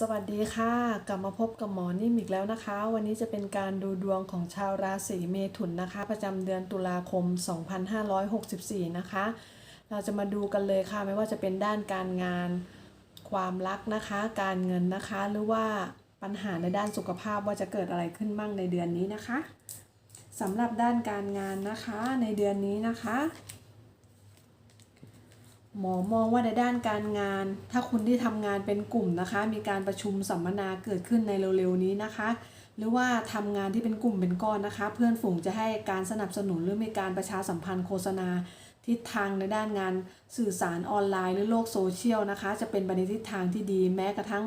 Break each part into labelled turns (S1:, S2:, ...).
S1: สวัสดีค่ะ กลับมาพบกับหมอนิ่มอีกแล้วนะคะ วันนี้จะเป็นการดูดวงของชาวราศีเมถุนนะคะ ประจำเดือนตุลาคม 2564 นะคะ เราจะมาดูกันเลยค่ะ ไม่ว่าจะเป็นด้านการงาน ความรักนะคะ การเงินนะคะ หรือว่าปัญหาในด้านสุขภาพว่าจะเกิดอะไรขึ้นบ้างในเดือนนี้นะคะสำหรับด้านการงานนะคะในเดือนนี้นะคะ หมอมองว่าในด้านการงาน ถ้าคุณที่ทำงานเป็นกลุ่มนะคะ มีการประชุมสัมมนาเกิดขึ้นในเร็วๆนี้นะคะ หรือว่าทำงานที่เป็นกลุ่มเป็นก้อนนะคะ เพื่อนฝูงจะให้การสนับสนุนหรือมีการประชาสัมพันธ์โฆษณา ทิศทางในด้านงานสื่อสารออนไลน์หรือโลกโซเชียลนะคะ จะเป็นไปในทิศทางที่ดีแม้กระทั่ง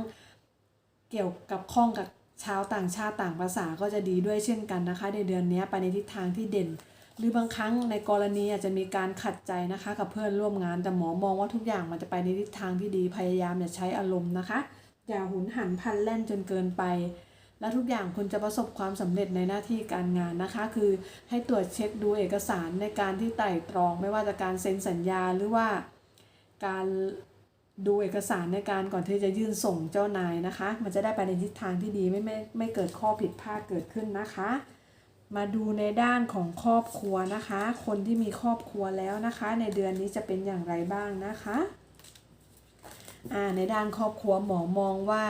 S1: เกี่ยวกับข้องกับชาวต่างชาติต่างภาษาก็จะดีด้วยเช่นกันนะคะ ในเดือนนี้ไปในทิศทางที่เด่น หรือบางครั้งในกรณีอาจจะมีการขัดใจนะคะ กับเพื่อนร่วมงาน แต่หมอมองว่าทุกอย่างมันจะไปในทิศทางที่ดีพยายามอย่าใช้อารมณ์นะคะ อย่าหุนหันพลันแล่นจนเกินไป และทุกอย่างคุณจะประสบความสำเร็จในหน้าที่การงานนะคะ คือให้ตรวจเช็คดูเอกสารในการที่ไต่ตรอง ไม่ว่าจะการเซ็นสัญญาหรือว่าการดูเอกสารในการก่อนที่จะยื่นส่งเจ้านายนะคะ มันจะได้ไปในทิศทางที่ดีไม่ไม่ไม่เกิดข้อผิดพลาดเกิดขึ้นนะคะ มาดูในด้านของครอบครัวนะคะ คนที่มีครอบครัวแล้วนะคะ ในเดือนนี้จะเป็นอย่างไรบ้างนะคะอ่าในด้านครอบครัวหมอมองว่า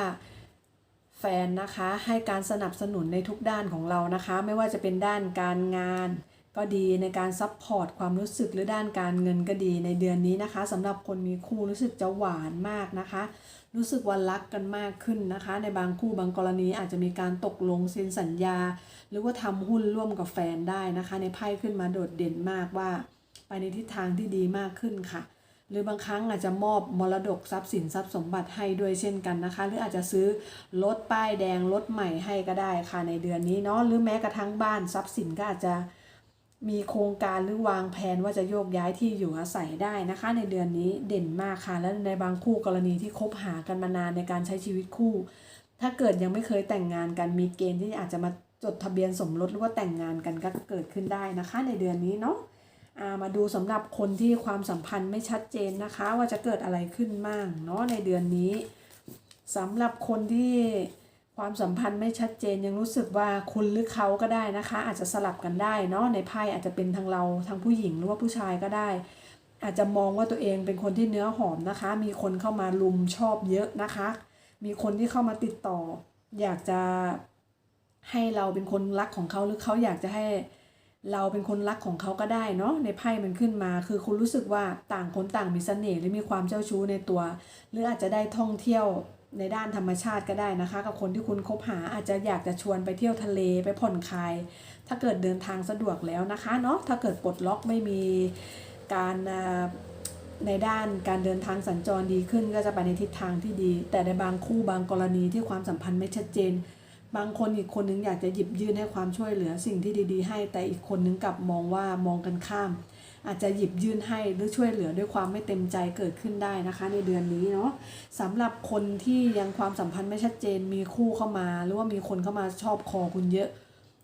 S1: แฟนนะคะให้การสนับสนุนในทุกด้านของเรานะคะ ไม่ว่าจะเป็นด้านการงาน ก็ดีในการซัพพอร์ตความรู้สึกหรือด้านการเงินก็ดีในเดือนนี้นะคะสำหรับคนมีคู่รู้สึกจะหวานมากนะคะ รู้สึกว่ารักกันมากขึ้นนะคะ ในบางคู่บางกรณีอาจจะมีการตกลงเซ็นสัญญาหรือว่าทำหุ้นร่วมกับแฟนได้นะคะ ในไพ่ขึ้นมาโดดเด่นมากว่า ไปในทิศทางที่ดีมากขึ้นค่ะ หรือบางครั้งอาจจะมอบมรดกทรัพย์สินทรัพย์สมบัติให้ด้วยเช่นกันนะคะ หรืออาจจะซื้อรถป้ายแดงรถใหม่ให้ก็ได้ค่ะในเดือนนี้เนาะหรือแม้กระทั่งบ้านทรัพย์สินก็อาจจะมีโครงการหรือวางแผนว่าจะโยกย้ายที่อยู่อาศัยได้นะคะ ในเดือนนี้เด่นมากค่ะ และในบางคู่กรณีที่คบหากันมานานในการใช้ชีวิตคู่ ถ้าเกิดยังไม่เคยแต่งงานกันมีเกณฑ์ที่อาจจะมา จดทะเบียนสมรสหรือว่าแต่งงานกันก็เกิดขึ้นได้นะคะในเดือนนี้เนาะามาดูสำหรับคนที่ความสัมพันธ์ไม่ชัดเจนนะคะ ว่าจะเกิดอะไรขึ้นบ้างเนาะในเดือนนี้สำหรับคนที่ความสัมพันธ์ไม่ชัดเจนยังรู้สึกว่าคุณหรือเขาก็ได้นะคะ อาจจะสลับกันได้เนาะในไพ่อาจจะเป็นทางเราทางผู้หญิงหรือว่าผู้ชายก็ได้ อาจจะมองว่าตัวเองเป็นคนที่เนื้อหอมนะคะ มีคนเข้ามาลุมชอบเยอะนะคะ มีคนที่เข้ามาติดต่อ อยากจะ ให้เราเป็นคนรักของเขาหรือเขาอยากจะให้เราเป็นคนรักของเขาก็ได้เนาะในไพ่มันขึ้นมา คือคุณรู้สึกว่าต่างคนต่างมีเสน่ห์หรือมีความเจ้าชู้ในตัว หรืออาจจะได้ท่องเที่ยวในด้านธรรมชาติก็ได้นะคะ กับคนที่คุณคบหาอาจจะอยากจะชวนไปเที่ยวทะเลไปผ่อนคลาย ถ้าเกิดเดินทางสะดวกแล้วนะคะเนาะถ้าเกิดปลดล็อกไม่มีการในด้านการเดินทางสัญจรดีขึ้นก็จะไปในทิศทางที่ดี แต่ในบางคู่บางกรณีที่ความสัมพันธ์ไม่ชัดเจน บางคนอีกคนนึงอยากจะหยิบยื่นให้ความช่วยเหลือสิ่งที่ดี ๆ ให้ แต่อีกคนนึงกลับมองว่ามองกันข้าม อาจจะหยิบยื่นให้หรือช่วยเหลือด้วยความไม่เต็มใจเกิดขึ้นได้นะคะ ในเดือนนี้เนาะสำหรับคนที่ยังความสัมพันธ์ไม่ชัดเจนมีคู่เข้ามา หรือว่ามีคนเข้ามาชอบคอคุณเยอะ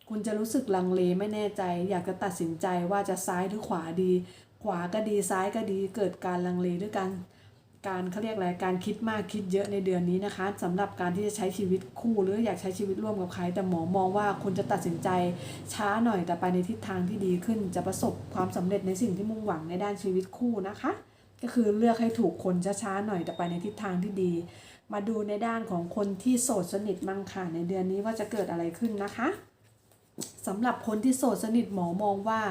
S1: คุณจะรู้สึกลังเลไม่แน่ใจ อยากจะตัดสินใจว่าจะซ้ายหรือขวาดี ขวาก็ดีซ้ายก็ดี เกิดการลังเลด้วยการ การเขาเรียกอะไรการคิดมากคิดเยอะในเดือนนี้นะคะสำหรับการที่จะใช้ชีวิตคู่หรืออยากใช้ชีวิตร่วมกับใคร แต่หมอมองว่าคุณจะตัดสินใจช้าหน่อยแต่ไปในทิศทางที่ดีขึ้น จะประสบความสำเร็จในสิ่งที่มุ่งหวังในด้านชีวิตคู่นะคะ ก็คือเลือกให้ถูกคนช้าๆหน่อยแต่ไปในทิศทางที่ดี มาดูในด้านของคนที่โสดสนิทมั่งค่ะในเดือนนี้ว่าจะเกิดอะไรขึ้นนะคะสำหรับคนที่โสดสนิทหมอมองว่า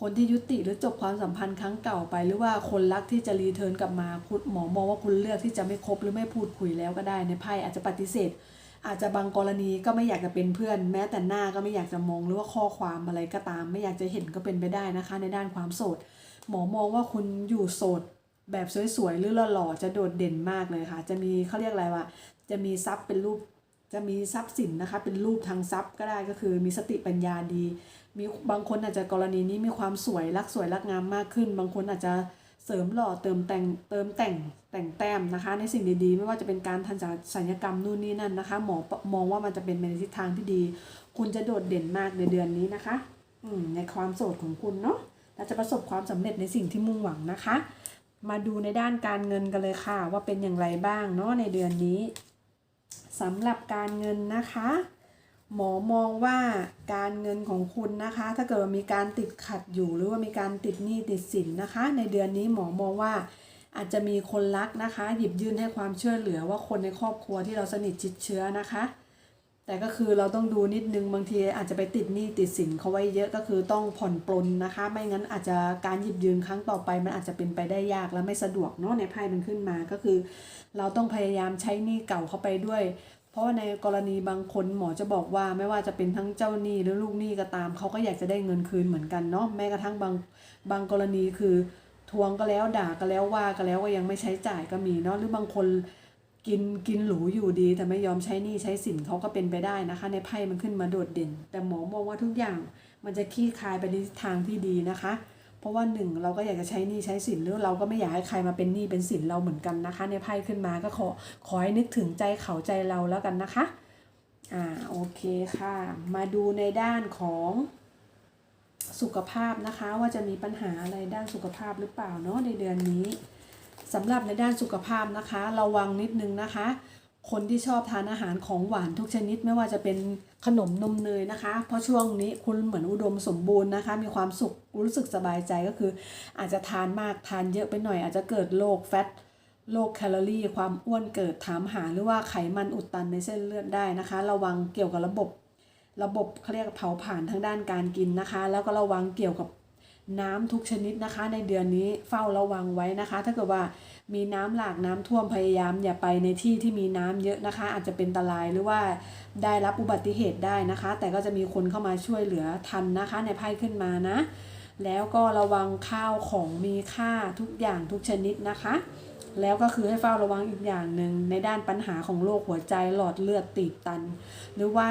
S1: คนที่ยุติหรือจบความสัมพันธ์ครั้งเก่าไป หรือว่าคนรักที่จะรีเทิร์นกลับมาคุณหมอมองว่าคุณเลือกที่จะไม่คบหรือไม่พูดคุยแล้วก็ได้ในไพ่อาจจะปฏิเสธ อาจจะบางกรณีก็ไม่อยากจะเป็นเพื่อน แม้แต่หน้าก็ไม่อยากจะมองหรือว่าข้อความอะไรก็ตาม ไม่อยากจะเห็นก็เป็นไปได้นะคะ ในด้านความโสด หมอมองว่าคุณอยู่โสดแบบสวยๆหรือหล่อๆจะโดดเด่นมากเลยค่ะ จะมีเขาเรียกอะไรว่าจะมีทรัพย์เป็นรูป จะมีทรัพย์สินนะคะ เป็นรูปทางทรัพย์ก็ได้ก็คือมีสติปัญญาดี มีบางคนอาจจะกรณีนี้มีความสวยรักสวยรักงามมากขึ้น บางคนอาจจะเสริมหล่อเติมแต่งเติมแต่งแต่งแต้มนะคะ ในสิ่งดีๆ ไม่ว่าจะเป็นการทันศัลยกรรมนู่นนี่นั่นนะคะ หมอมองว่ามันจะเป็นในทิศทางที่ดี คุณจะโดดเด่นมากในเดือนนี้นะคะอืในความโสดของคุณเนาะและจะประสบความสำเร็จในสิ่งที่มุ่งหวังนะคะ มาดูในด้านการเงินกันเลยค่ะ ว่าเป็นอย่างไรบ้างเนาะในเดือนนี้ สำหรับการเงินนะคะ หมอมองว่าการเงินของคุณนะคะ ถ้าเกิดมีการติดขัดอยู่ หรือว่ามีการติดหนี้ติดสินนะคะ ในเดือนนี้หมอมองว่าอาจจะมีคนรักนะคะ หยิบยื่นให้ความช่วยเหลือว่าคนในครอบครัวที่เราสนิทชิดเชื้อนะคะ แต่ก็คือเราต้องดูนิดนึงบางทีอาจจะไปติดหนี้ติดสินเขาไว้เยอะก็คือต้องผ่อนปลนนะคะ ไม่งั้นอาจจะการหยิบยืมครั้งต่อไป มันอาจจะเป็นไปได้ยากและไม่สะดวกเนาะในไพ่มันขึ้นมาก็คือ เราต้องพยายามใช้หนี้เก่าเข้าไปด้วย เพราะว่าในกรณีบางคนหมอจะบอกว่าไม่ว่าจะเป็นทั้งเจ้าหนี้หรือลูกหนี้ก็ตามเขาก็อยากจะได้เงินคืนเหมือนกันเนาะแม้กระทั่งบางบางกรณีคือทวงก็แล้วด่าก็แล้วว่าก็แล้วก็ยังไม่ใช้จ่ายก็มีเนาะหรือบางคน กินกินหรูอยู่ดี แต่ไม่ยอมใช้หนี้ใช้สินเขาก็เป็นไปได้นะคะ ในไพ่มันขึ้นมาโดดเด่น แต่หมอมองว่าทุกอย่างมันจะคลี่คลายไปในทิศทางที่ดีนะคะ เพราะว่าหนึ่งเราก็อยากจะใช้หนี้ใช้สินหรือเราก็ไม่อยากให้ใครมาเป็นหนี้เป็นสินเราเหมือนกันนะคะ ในไพ่ขึ้นมาก็ขอขอให้นึกถึงใจเขาใจเราแล้วกันนะคะอ่าโอเคค่ะ มาดูในด้านของสุขภาพนะคะ ว่าจะมีปัญหาอะไรด้านสุขภาพหรือเปล่าเนาะในเดือนนี้ สำหรับในด้านสุขภาพนะคะระวังนิดนึงนะคะ คนที่ชอบทานอาหารของหวานทุกชนิดไม่ว่าจะเป็นขนมนมเนยนะคะ เพราะช่วงนี้คุณเหมือนอุดมสมบูรณ์นะคะ มีความสุขรู้สึกสบายใจก็คือ อาจจะทานมากทานเยอะไปหน่อย อาจจะเกิดโรคแฟตโรคแคลอรี่ความอ้วนเกิดถามหาหรือว่าไขมันอุดตันในเส้นเลือดได้นะคะ ระวังเกี่ยวกับระบบ ระบบเขาเรียกเผาผลาญทางด้านการกินนะคะ แล้วก็ระวังเกี่ยวกับ น้ำทุกชนิดนะคะ ในเดือนนี้เฝ้าระวังไว้นะคะ ถ้าเกิดว่ามีน้ำหลากน้ำท่วมพยายามอย่าไปในที่ที่มีน้ำเยอะนะคะ อาจจะเป็นอันตรายหรือว่าได้รับอุบัติเหตุได้นะคะ แต่ก็จะมีคนเข้ามาช่วยเหลือทันนะคะ ในไพ่ขึ้นมานะ แล้วก็ระวังข้าวของมีค่าทุกอย่างทุกชนิดนะคะ แล้วก็คือให้เฝ้าระวังอีกอย่างหนึ่งในด้านปัญหาของโรคหัวใจหลอดเลือดตีบตัน หรือว่า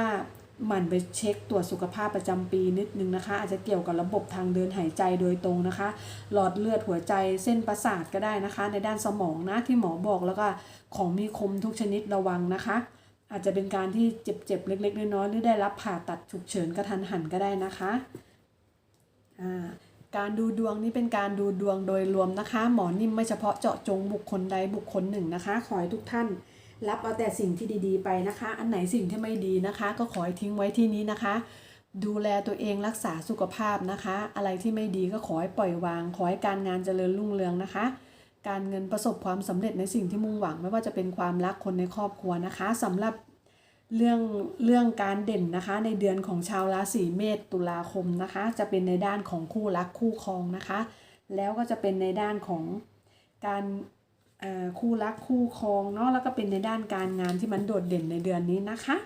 S1: มั่นไปเช็คตรวจสุขภาพประจำปีนิดนึงนะคะ อาจจะเกี่ยวกับระบบทางเดินหายใจโดยตรงนะคะ หลอดเลือดหัวใจเส้นประสาทก็ได้นะคะ ในด้านสมองนะที่หมอบอกแล้วก็ของมีคมทุกชนิดระวังนะคะ อาจจะเป็นการที่เจ็บๆเล็ก ๆ น้อยๆหรือได้รับผ่าตัดฉุกเฉินกระทันหันก็ได้นะคะอ่าการดูดวงนี้เป็นการดูดวงโดยรวมนะคะ หมอนิ่มไม่เฉพาะเจาะจงบุคคลใดบุคคลหนึ่งนะคะ ขอให้ทุกท่าน รับเอาแต่สิ่งที่ดีๆไปนะคะ อันไหนสิ่งที่ไม่ดีนะคะ ก็ขอให้ทิ้งไว้ที่นี้นะคะ ดูแลตัวเองรักษาสุขภาพนะคะ อะไรที่ไม่ดีก็ขอให้ปล่อยวาง ขอให้การงานเจริญรุ่งเรืองนะคะ การเงินประสบความสำเร็จในสิ่งที่มุ่งหวัง ไม่ว่าจะเป็นความรักคนในครอบครัวนะคะสำหรับเรื่องเรื่องการเด่นนะคะ ในเดือนของชาวราศีเมษตุลาคมนะคะ จะเป็นในด้านของคู่รักคู่ครองนะคะ แล้วก็จะเป็นในด้านของการ คู่รักคู่ครองเนาะแล้วก็เป็นในด้านการงานที่มันโดดเด่นในเดือนนี้นะคะ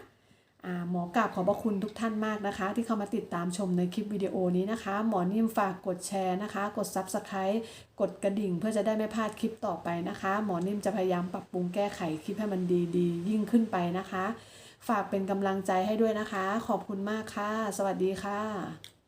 S1: หมอกราบขอบพระคุณทุกท่านมากนะคะ ที่เข้ามาติดตามชมในคลิปวิดีโอนี้นะคะ หมอนิ่มฝากกดแชร์นะคะ กด Subscribe กดกระดิ่งเพื่อจะได้ไม่พลาดคลิปต่อไปนะคะ หมอนิ่มจะพยายามปรับปรุงแก้ไขคลิปให้มันดีๆ ยิ่งขึ้นไปนะคะ ฝากเป็นกำลังใจให้ด้วยนะคะ ขอบคุณมากค่ะ สวัสดีค่ะ